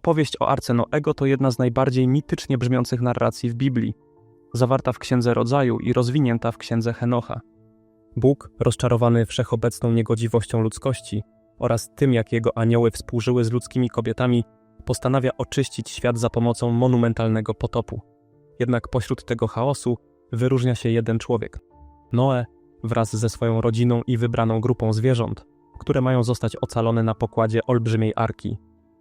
Opowieść o Arce Noego to jedna z najbardziej mitycznie brzmiących narracji w Biblii, zawarta w Księdze Rodzaju i rozwinięta w Księdze Henocha. Bóg, rozczarowany wszechobecną niegodziwością ludzkości oraz tym, jak jego anioły współżyły z ludzkimi kobietami, postanawia oczyścić świat za pomocą monumentalnego potopu. Jednak pośród tego chaosu wyróżnia się jeden człowiek Noe wraz ze swoją rodziną i wybraną grupą zwierząt, które mają zostać ocalone na pokładzie olbrzymiej arki.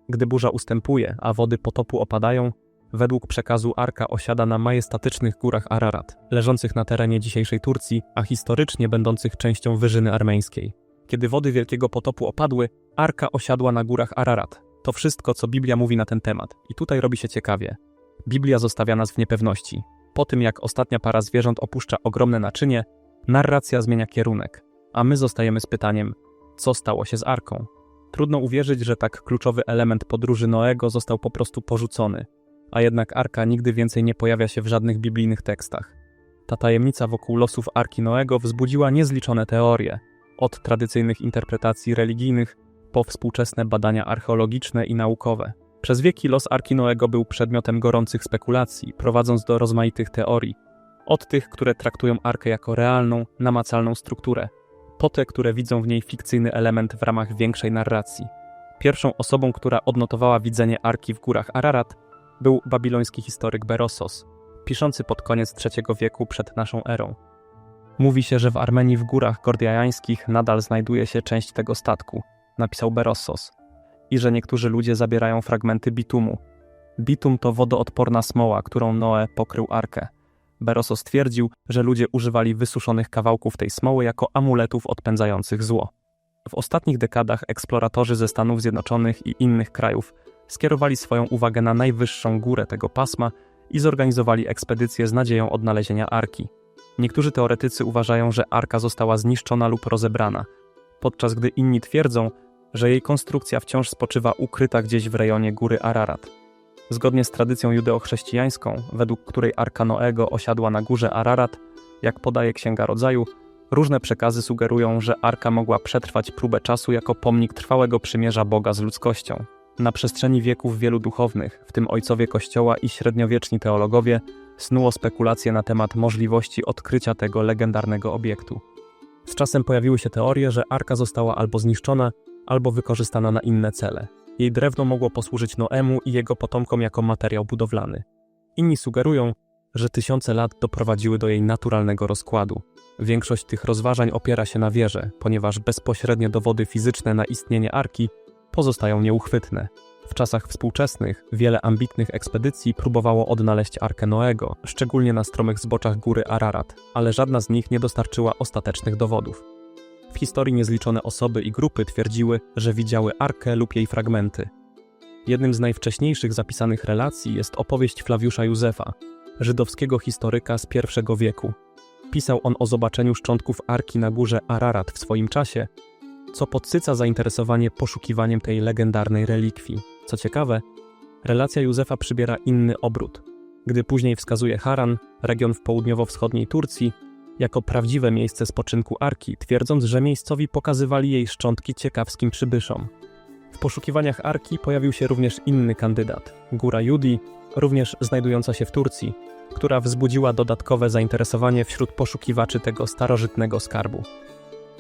Gdy burza ustępuje, a wody potopu opadają, według przekazu arka osiada na majestatycznych górach Ararat, leżących na terenie dzisiejszej Turcji, a historycznie będących częścią wyżyny armeńskiej. Kiedy wody Wielkiego Potopu opadły, arka osiadła na górach Ararat. To wszystko, co Biblia mówi na ten temat. I tutaj robi się ciekawie. Biblia zostawia nas w niepewności. Po tym, jak ostatnia para zwierząt opuszcza ogromne naczynie, narracja zmienia kierunek, a my zostajemy z pytaniem, co stało się z arką? Trudno uwierzyć, że tak kluczowy element podróży Noego został po prostu porzucony, a jednak arka nigdy więcej nie pojawia się w żadnych biblijnych tekstach. Ta tajemnica wokół losów arki Noego wzbudziła niezliczone teorie, od tradycyjnych interpretacji religijnych po współczesne badania archeologiczne i naukowe. Przez wieki los arki Noego był przedmiotem gorących spekulacji, prowadząc do rozmaitych teorii. Od tych, które traktują arkę jako realną, namacalną strukturę, po te, które widzą w niej fikcyjny element w ramach większej narracji. Pierwszą osobą, która odnotowała widzenie arki w górach Ararat, był babiloński historyk Berosos, piszący pod koniec III wieku przed naszą erą. Mówi się, że w Armenii w górach gordiajańskich nadal znajduje się część tego statku, napisał Berossos, i że niektórzy ludzie zabierają fragmenty bitumu. Bitum to wodoodporna smoła, którą Noe pokrył arkę. Beroso stwierdził, że ludzie używali wysuszonych kawałków tej smoły jako amuletów odpędzających zło. W ostatnich dekadach eksploratorzy ze Stanów Zjednoczonych i innych krajów skierowali swoją uwagę na najwyższą górę tego pasma i zorganizowali ekspedycję z nadzieją odnalezienia arki. Niektórzy teoretycy uważają, że arka została zniszczona lub rozebrana, podczas gdy inni twierdzą, że jej konstrukcja wciąż spoczywa ukryta gdzieś w rejonie góry Ararat. Zgodnie z tradycją judeochrześcijańską, według której Arka Noego osiadła na górze Ararat, jak podaje Księga Rodzaju, różne przekazy sugerują, że Arka mogła przetrwać próbę czasu jako pomnik trwałego przymierza Boga z ludzkością. Na przestrzeni wieków wielu duchownych, w tym ojcowie Kościoła i średniowieczni teologowie, snuło spekulacje na temat możliwości odkrycia tego legendarnego obiektu. Z czasem pojawiły się teorie, że arka została albo zniszczona, albo wykorzystana na inne cele. Jej drewno mogło posłużyć Noemu i jego potomkom jako materiał budowlany. Inni sugerują, że tysiące lat doprowadziły do jej naturalnego rozkładu. Większość tych rozważań opiera się na wierze, ponieważ bezpośrednie dowody fizyczne na istnienie arki pozostają nieuchwytne. W czasach współczesnych wiele ambitnych ekspedycji próbowało odnaleźć Arkę Noego, szczególnie na stromych zboczach góry Ararat, ale żadna z nich nie dostarczyła ostatecznych dowodów. W historii niezliczone osoby i grupy twierdziły, że widziały Arkę lub jej fragmenty. Jednym z najwcześniejszych zapisanych relacji jest opowieść Flawiusza Józefa, żydowskiego historyka z I wieku. Pisał on o zobaczeniu szczątków Arki na górze Ararat w swoim czasie, co podsyca zainteresowanie poszukiwaniem tej legendarnej relikwii. Co ciekawe, relacja Józefa przybiera inny obrót, gdy później wskazuje Haran, region w południowo-wschodniej Turcji, jako prawdziwe miejsce spoczynku Arki, twierdząc, że miejscowi pokazywali jej szczątki ciekawskim przybyszom. W poszukiwaniach Arki pojawił się również inny kandydat, Góra Judi, również znajdująca się w Turcji, która wzbudziła dodatkowe zainteresowanie wśród poszukiwaczy tego starożytnego skarbu.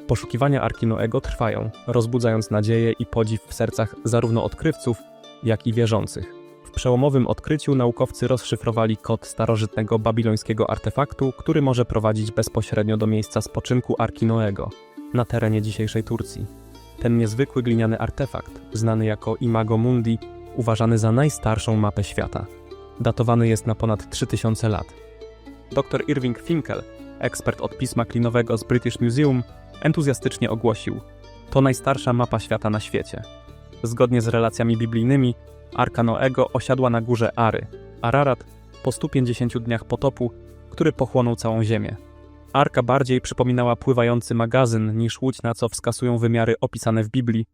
Poszukiwania Arki Noego trwają, rozbudzając nadzieję i podziw w sercach zarówno odkrywców, jak i wierzących. W przełomowym odkryciu naukowcy rozszyfrowali kod starożytnego babilońskiego artefaktu, który może prowadzić bezpośrednio do miejsca spoczynku Arki Noego na terenie dzisiejszej Turcji. Ten niezwykły gliniany artefakt, znany jako Imago Mundi, uważany za najstarszą mapę świata. Datowany jest na ponad 3000 lat. Dr Irving Finkel, ekspert od pisma klinowego z British Museum, entuzjastycznie ogłosił: To najstarsza mapa świata na świecie. Zgodnie z relacjami biblijnymi, Arka Noego osiadła na górze Ary, Ararat, po 150 dniach potopu, który pochłonął całą ziemię. Arka bardziej przypominała pływający magazyn niż łódź, na co wskazują wymiary opisane w Biblii.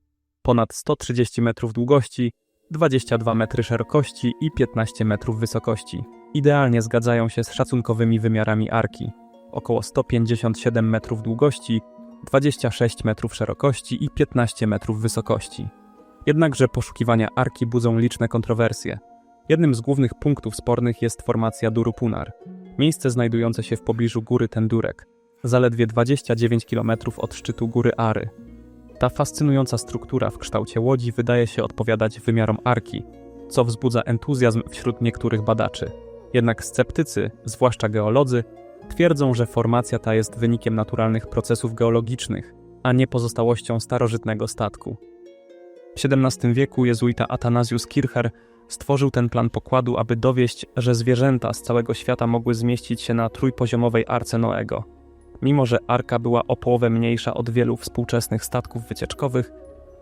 Ponad 130 metrów długości, 22 metry szerokości i 15 metrów wysokości. Idealnie zgadzają się z szacunkowymi wymiarami arki. Około 157 metrów długości, 26 metrów szerokości i 15 metrów wysokości. Jednakże poszukiwania Arki budzą liczne kontrowersje. Jednym z głównych punktów spornych jest formacja Durupunar, miejsce znajdujące się w pobliżu góry Tendurek, zaledwie 29 km od szczytu góry Ary. Ta fascynująca struktura w kształcie łodzi wydaje się odpowiadać wymiarom Arki, co wzbudza entuzjazm wśród niektórych badaczy. Jednak sceptycy, zwłaszcza geolodzy, twierdzą, że formacja ta jest wynikiem naturalnych procesów geologicznych, a nie pozostałością starożytnego statku. W XVII wieku jezuita Athanasius Kircher stworzył ten plan pokładu, aby dowieść, że zwierzęta z całego świata mogły zmieścić się na trójpoziomowej arce Noego. Mimo, że arka była o połowę mniejsza od wielu współczesnych statków wycieczkowych,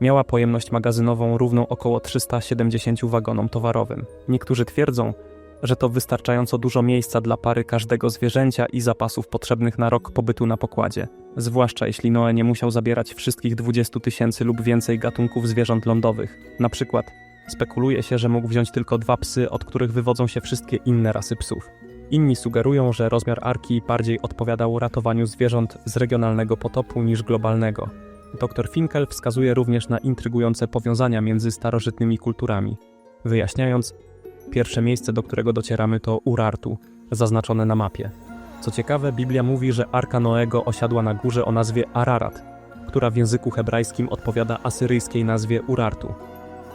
miała pojemność magazynową równą około 370 wagonom towarowym. Niektórzy twierdzą, że to wystarczająco dużo miejsca dla pary każdego zwierzęcia i zapasów potrzebnych na rok pobytu na pokładzie, zwłaszcza jeśli Noe nie musiał zabierać wszystkich 20 tysięcy lub więcej gatunków zwierząt lądowych. Na przykład spekuluje się, że mógł wziąć tylko dwa psy, od których wywodzą się wszystkie inne rasy psów. Inni sugerują, że rozmiar arki bardziej odpowiadał ratowaniu zwierząt z regionalnego potopu niż globalnego. Dr Finkel wskazuje również na intrygujące powiązania między starożytnymi kulturami, wyjaśniając, pierwsze miejsce, do którego docieramy to Urartu, zaznaczone na mapie. Co ciekawe, Biblia mówi, że Arka Noego osiadła na górze o nazwie Ararat, która w języku hebrajskim odpowiada asyryjskiej nazwie Urartu.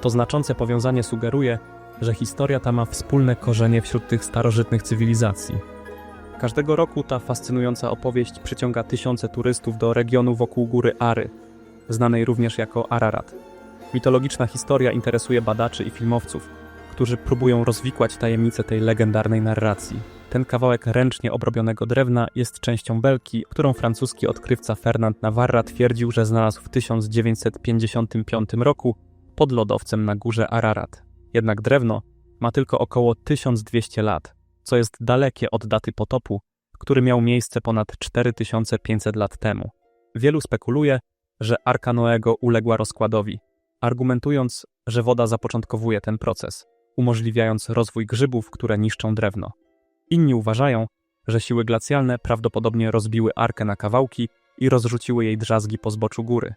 To znaczące powiązanie sugeruje, że historia ta ma wspólne korzenie wśród tych starożytnych cywilizacji. Każdego roku ta fascynująca opowieść przyciąga tysiące turystów do regionu wokół góry Ary, znanej również jako Ararat. Mitologiczna historia interesuje badaczy i filmowców, którzy próbują rozwikłać tajemnice tej legendarnej narracji. Ten kawałek ręcznie obrobionego drewna jest częścią belki, którą francuski odkrywca Fernand Navarra twierdził, że znalazł w 1955 roku pod lodowcem na górze Ararat. Jednak drewno ma tylko około 1200 lat, co jest dalekie od daty potopu, który miał miejsce ponad 4500 lat temu. Wielu spekuluje, że Arka Noego uległa rozkładowi, argumentując, że woda zapoczątkowuje ten proces, umożliwiając rozwój grzybów, które niszczą drewno. Inni uważają, że siły glacjalne prawdopodobnie rozbiły arkę na kawałki i rozrzuciły jej drzazgi po zboczu góry.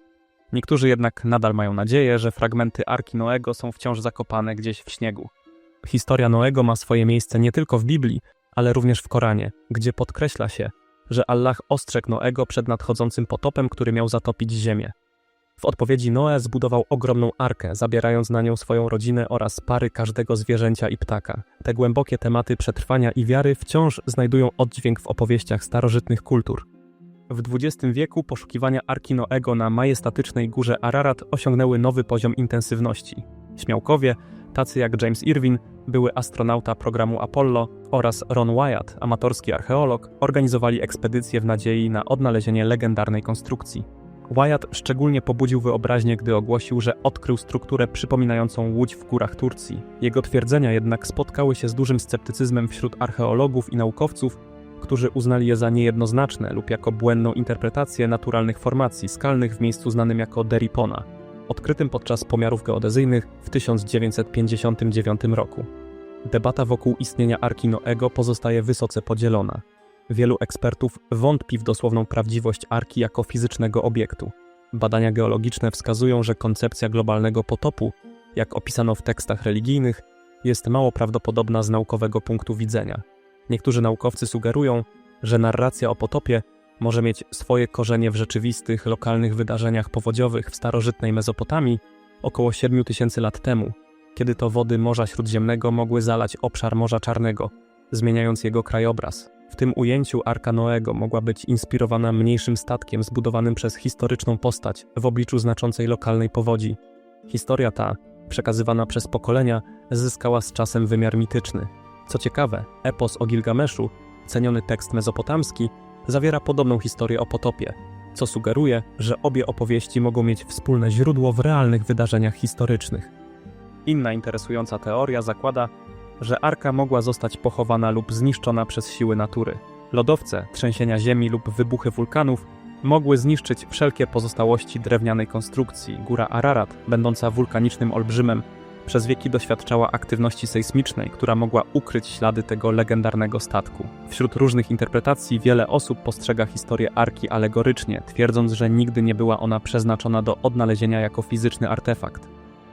Niektórzy jednak nadal mają nadzieję, że fragmenty Arki Noego są wciąż zakopane gdzieś w śniegu. Historia Noego ma swoje miejsce nie tylko w Biblii, ale również w Koranie, gdzie podkreśla się, że Allah ostrzegł Noego przed nadchodzącym potopem, który miał zatopić ziemię. W odpowiedzi Noe zbudował ogromną arkę, zabierając na nią swoją rodzinę oraz pary każdego zwierzęcia i ptaka. Te głębokie tematy przetrwania i wiary wciąż znajdują oddźwięk w opowieściach starożytnych kultur. W XX wieku poszukiwania Arki Noego na majestatycznej górze Ararat osiągnęły nowy poziom intensywności. Śmiałkowie, tacy jak James Irwin, były astronauta programu Apollo oraz Ron Wyatt, amatorski archeolog, organizowali ekspedycję w nadziei na odnalezienie legendarnej konstrukcji. Wyatt szczególnie pobudził wyobraźnię, gdy ogłosił, że odkrył strukturę przypominającą łódź w górach Turcji. Jego twierdzenia jednak spotkały się z dużym sceptycyzmem wśród archeologów i naukowców, którzy uznali je za niejednoznaczne lub jako błędną interpretację naturalnych formacji skalnych w miejscu znanym jako Deripona, odkrytym podczas pomiarów geodezyjnych w 1959 roku. Debata wokół istnienia Arki Noego pozostaje wysoce podzielona. Wielu ekspertów wątpi w dosłowną prawdziwość Arki jako fizycznego obiektu. Badania geologiczne wskazują, że koncepcja globalnego potopu, jak opisano w tekstach religijnych, jest mało prawdopodobna z naukowego punktu widzenia. Niektórzy naukowcy sugerują, że narracja o potopie może mieć swoje korzenie w rzeczywistych, lokalnych wydarzeniach powodziowych w starożytnej Mezopotamii około 7000 lat temu, kiedy to wody Morza Śródziemnego mogły zalać obszar Morza Czarnego, zmieniając jego krajobraz. W tym ujęciu Arka Noego mogła być inspirowana mniejszym statkiem zbudowanym przez historyczną postać w obliczu znaczącej lokalnej powodzi. Historia ta, przekazywana przez pokolenia, zyskała z czasem wymiar mityczny. Co ciekawe, epos o Gilgameszu, ceniony tekst mezopotamski, zawiera podobną historię o potopie, co sugeruje, że obie opowieści mogą mieć wspólne źródło w realnych wydarzeniach historycznych. Inna interesująca teoria zakłada, że arka mogła zostać pochowana lub zniszczona przez siły natury. Lodowce, trzęsienia ziemi lub wybuchy wulkanów mogły zniszczyć wszelkie pozostałości drewnianej konstrukcji. Góra Ararat, będąca wulkanicznym olbrzymem, przez wieki doświadczała aktywności sejsmicznej, która mogła ukryć ślady tego legendarnego statku. Wśród różnych interpretacji wiele osób postrzega historię arki alegorycznie, twierdząc, że nigdy nie była ona przeznaczona do odnalezienia jako fizyczny artefakt.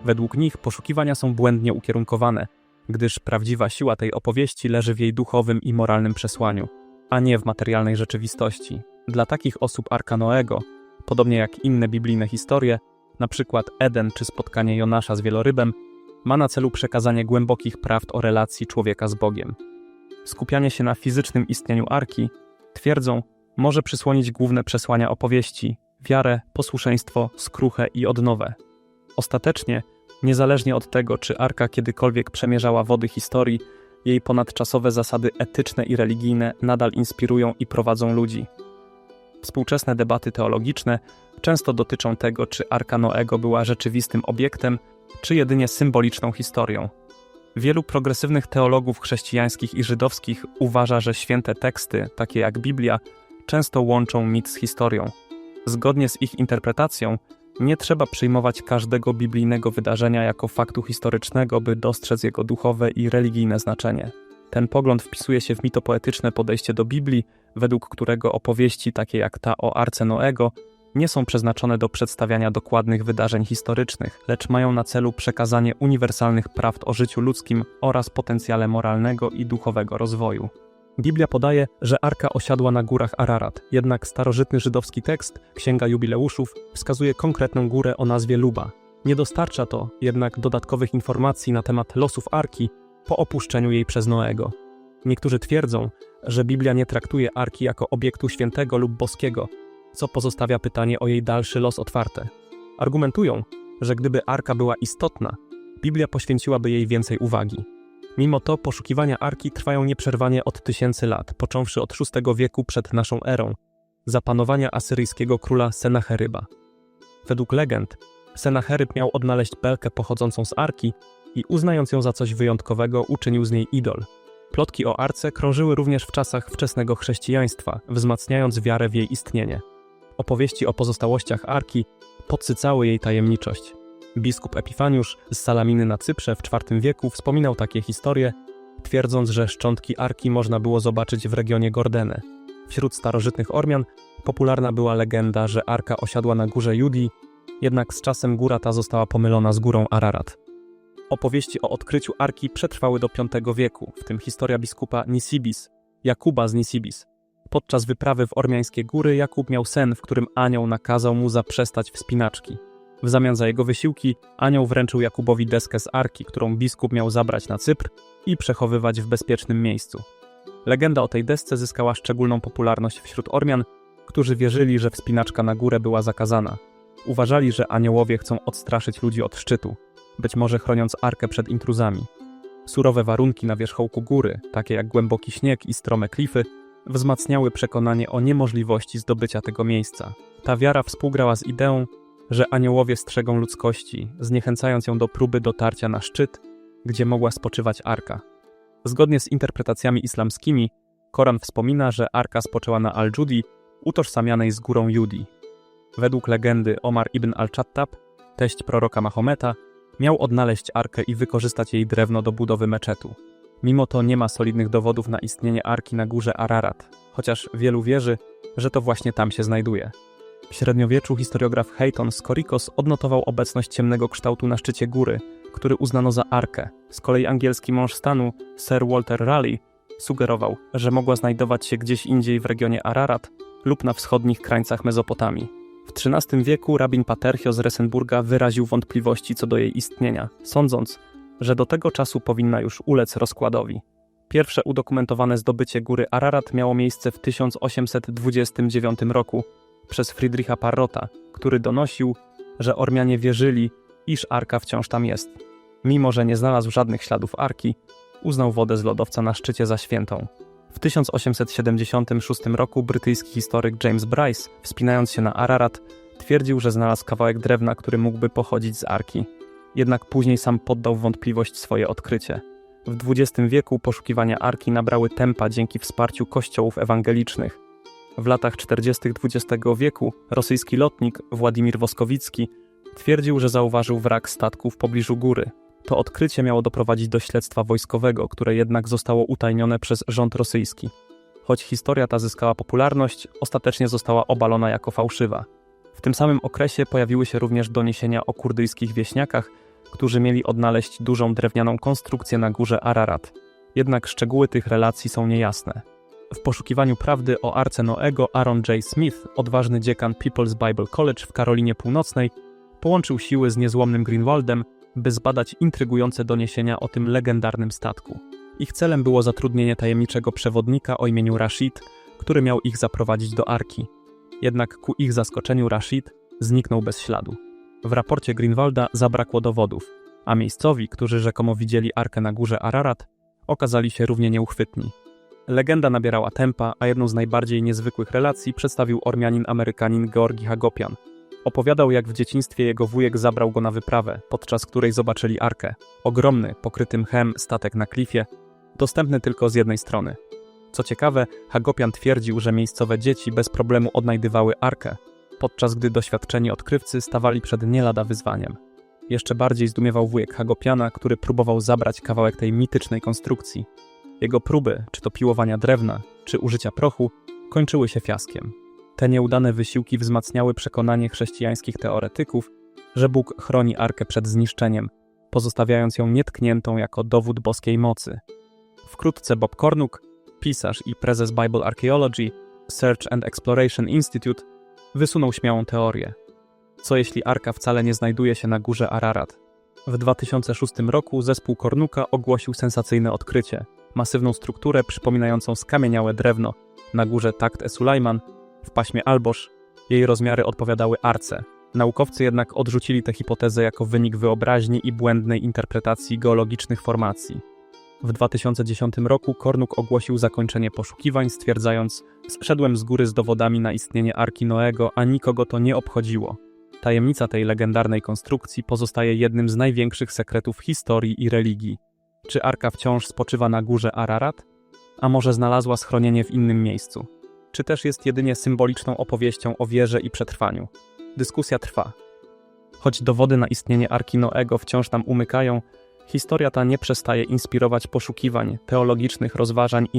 Według nich poszukiwania są błędnie ukierunkowane, gdyż prawdziwa siła tej opowieści leży w jej duchowym i moralnym przesłaniu, a nie w materialnej rzeczywistości. Dla takich osób Arka Noego, podobnie jak inne biblijne historie, przykład Eden czy spotkanie Jonasza z wielorybem, ma na celu przekazanie głębokich prawd o relacji człowieka z Bogiem. Skupianie się na fizycznym istnieniu arki, twierdzą, może przysłonić główne przesłania opowieści wiarę, posłuszeństwo, skruchę i odnowę. Ostatecznie, niezależnie od tego, czy arka kiedykolwiek przemierzała wody historii, jej ponadczasowe zasady etyczne i religijne nadal inspirują i prowadzą ludzi. Współczesne debaty teologiczne często dotyczą tego, czy Arka Noego była rzeczywistym obiektem, czy jedynie symboliczną historią. Wielu progresywnych teologów chrześcijańskich i żydowskich uważa, że święte teksty, takie jak Biblia, często łączą mit z historią. Zgodnie z ich interpretacją, nie trzeba przyjmować każdego biblijnego wydarzenia jako faktu historycznego, by dostrzec jego duchowe i religijne znaczenie. Ten pogląd wpisuje się w mitopoetyczne podejście do Biblii, według którego opowieści takie jak ta o Arce Noego nie są przeznaczone do przedstawiania dokładnych wydarzeń historycznych, lecz mają na celu przekazanie uniwersalnych prawd o życiu ludzkim oraz potencjale moralnego i duchowego rozwoju. Biblia podaje, że arka osiadła na górach Ararat, jednak starożytny żydowski tekst, Księga Jubileuszów, wskazuje konkretną górę o nazwie Luba. Nie dostarcza to jednak dodatkowych informacji na temat losów arki po opuszczeniu jej przez Noego. Niektórzy twierdzą, że Biblia nie traktuje arki jako obiektu świętego lub boskiego, co pozostawia pytanie o jej dalszy los otwarte. Argumentują, że gdyby arka była istotna, Biblia poświęciłaby jej więcej uwagi. Mimo to poszukiwania arki trwają nieprzerwanie od tysięcy lat, począwszy od VI wieku przed naszą erą, za panowania asyryjskiego króla Senacheryba. Według legend, Senacheryb miał odnaleźć belkę pochodzącą z arki i uznając ją za coś wyjątkowego, uczynił z niej idol. Plotki o arce krążyły również w czasach wczesnego chrześcijaństwa, wzmacniając wiarę w jej istnienie. Opowieści o pozostałościach arki podsycały jej tajemniczość. Biskup Epifaniusz z Salaminy na Cyprze w IV wieku wspominał takie historie, twierdząc, że szczątki arki można było zobaczyć w regionie Gordene. Wśród starożytnych Ormian popularna była legenda, że arka osiadła na górze Judii, jednak z czasem góra ta została pomylona z górą Ararat. Opowieści o odkryciu arki przetrwały do V wieku, w tym historia biskupa Nisibis, Jakuba z Nisibis. Podczas wyprawy w ormiańskie góry Jakub miał sen, w którym anioł nakazał mu zaprzestać wspinaczki. W zamian za jego wysiłki anioł wręczył Jakubowi deskę z arki, którą biskup miał zabrać na Cypr i przechowywać w bezpiecznym miejscu. Legenda o tej desce zyskała szczególną popularność wśród Ormian, którzy wierzyli, że wspinaczka na górę była zakazana. Uważali, że aniołowie chcą odstraszyć ludzi od szczytu, być może chroniąc arkę przed intruzami. Surowe warunki na wierzchołku góry, takie jak głęboki śnieg i strome klify, wzmacniały przekonanie o niemożliwości zdobycia tego miejsca. Ta wiara współgrała z ideą, że aniołowie strzegą ludzkości, zniechęcając ją do próby dotarcia na szczyt, gdzie mogła spoczywać arka. Zgodnie z interpretacjami islamskimi, Koran wspomina, że arka spoczęła na Al-Judi, utożsamianej z górą Judi. Według legendy Omar ibn al-Chattab, teść proroka Mahometa, miał odnaleźć arkę i wykorzystać jej drewno do budowy meczetu. Mimo to nie ma solidnych dowodów na istnienie arki na górze Ararat, chociaż wielu wierzy, że to właśnie tam się znajduje. W średniowieczu historiograf Hayton z Korikos odnotował obecność ciemnego kształtu na szczycie góry, który uznano za arkę. Z kolei angielski mąż stanu, Sir Walter Raleigh, sugerował, że mogła znajdować się gdzieś indziej w regionie Ararat lub na wschodnich krańcach Mezopotamii. W XIII wieku rabin Paterchio z Resenburga wyraził wątpliwości co do jej istnienia, sądząc, że do tego czasu powinna już ulec rozkładowi. Pierwsze udokumentowane zdobycie góry Ararat miało miejsce w 1829 roku przez Friedricha Parrota, który donosił, że Ormianie wierzyli, iż arka wciąż tam jest. Mimo, że nie znalazł żadnych śladów arki, uznał wodę z lodowca na szczycie za świętą. W 1876 roku brytyjski historyk James Bryce, wspinając się na Ararat, twierdził, że znalazł kawałek drewna, który mógłby pochodzić z arki. Jednak później sam poddał wątpliwość swoje odkrycie. W XX wieku poszukiwania arki nabrały tempa dzięki wsparciu kościołów ewangelicznych. W latach 40. XX wieku rosyjski lotnik Władimir Woskowicki twierdził, że zauważył wrak statku w pobliżu góry. To odkrycie miało doprowadzić do śledztwa wojskowego, które jednak zostało utajnione przez rząd rosyjski. Choć historia ta zyskała popularność, ostatecznie została obalona jako fałszywa. W tym samym okresie pojawiły się również doniesienia o kurdyjskich wieśniakach, którzy mieli odnaleźć dużą drewnianą konstrukcję na górze Ararat. Jednak szczegóły tych relacji są niejasne. W poszukiwaniu prawdy o Arce Noego Aaron J. Smith, odważny dziekan People's Bible College w Karolinie Północnej, połączył siły z niezłomnym Greenwaldem, by zbadać intrygujące doniesienia o tym legendarnym statku. Ich celem było zatrudnienie tajemniczego przewodnika o imieniu Rashid, który miał ich zaprowadzić do Arki. Jednak ku ich zaskoczeniu Rashid zniknął bez śladu. W raporcie Greenwalda zabrakło dowodów, a miejscowi, którzy rzekomo widzieli Arkę na górze Ararat, okazali się równie nieuchwytni. Legenda nabierała tempa, a jedną z najbardziej niezwykłych relacji przedstawił Ormianin-Amerykanin Georgi Hagopian. Opowiadał, jak w dzieciństwie jego wujek zabrał go na wyprawę, podczas której zobaczyli arkę. Ogromny, pokryty mchem statek na klifie, dostępny tylko z jednej strony. Co ciekawe, Hagopian twierdził, że miejscowe dzieci bez problemu odnajdywały arkę, podczas gdy doświadczeni odkrywcy stawali przed nie lada wyzwaniem. Jeszcze bardziej zdumiewał wujek Hagopiana, który próbował zabrać kawałek tej mitycznej konstrukcji. Jego próby, czy to piłowania drewna, czy użycia prochu, kończyły się fiaskiem. Te nieudane wysiłki wzmacniały przekonanie chrześcijańskich teoretyków, że Bóg chroni arkę przed zniszczeniem, pozostawiając ją nietkniętą jako dowód boskiej mocy. Wkrótce Bob Cornuck, pisarz i prezes Bible Archaeology Search and Exploration Institute, wysunął śmiałą teorię. Co jeśli arka wcale nie znajduje się na górze Ararat? W 2006 roku zespół Kornuka ogłosił sensacyjne odkrycie masywną strukturę przypominającą skamieniałe drewno na górze Takt e-Sulajman w paśmie Albosz. Jej rozmiary odpowiadały arce. Naukowcy jednak odrzucili tę hipotezę jako wynik wyobraźni i błędnej interpretacji geologicznych formacji. W 2010 roku Kornuk ogłosił zakończenie poszukiwań, stwierdzając: Zszedłem z góry z dowodami na istnienie Arki Noego, a nikogo to nie obchodziło. Tajemnica tej legendarnej konstrukcji pozostaje jednym z największych sekretów historii i religii. Czy Arka wciąż spoczywa na górze Ararat? A może znalazła schronienie w innym miejscu? Czy też jest jedynie symboliczną opowieścią o wierze i przetrwaniu? Dyskusja trwa. Choć dowody na istnienie Arki Noego wciąż nam umykają, historia ta nie przestaje inspirować poszukiwań, teologicznych rozważań i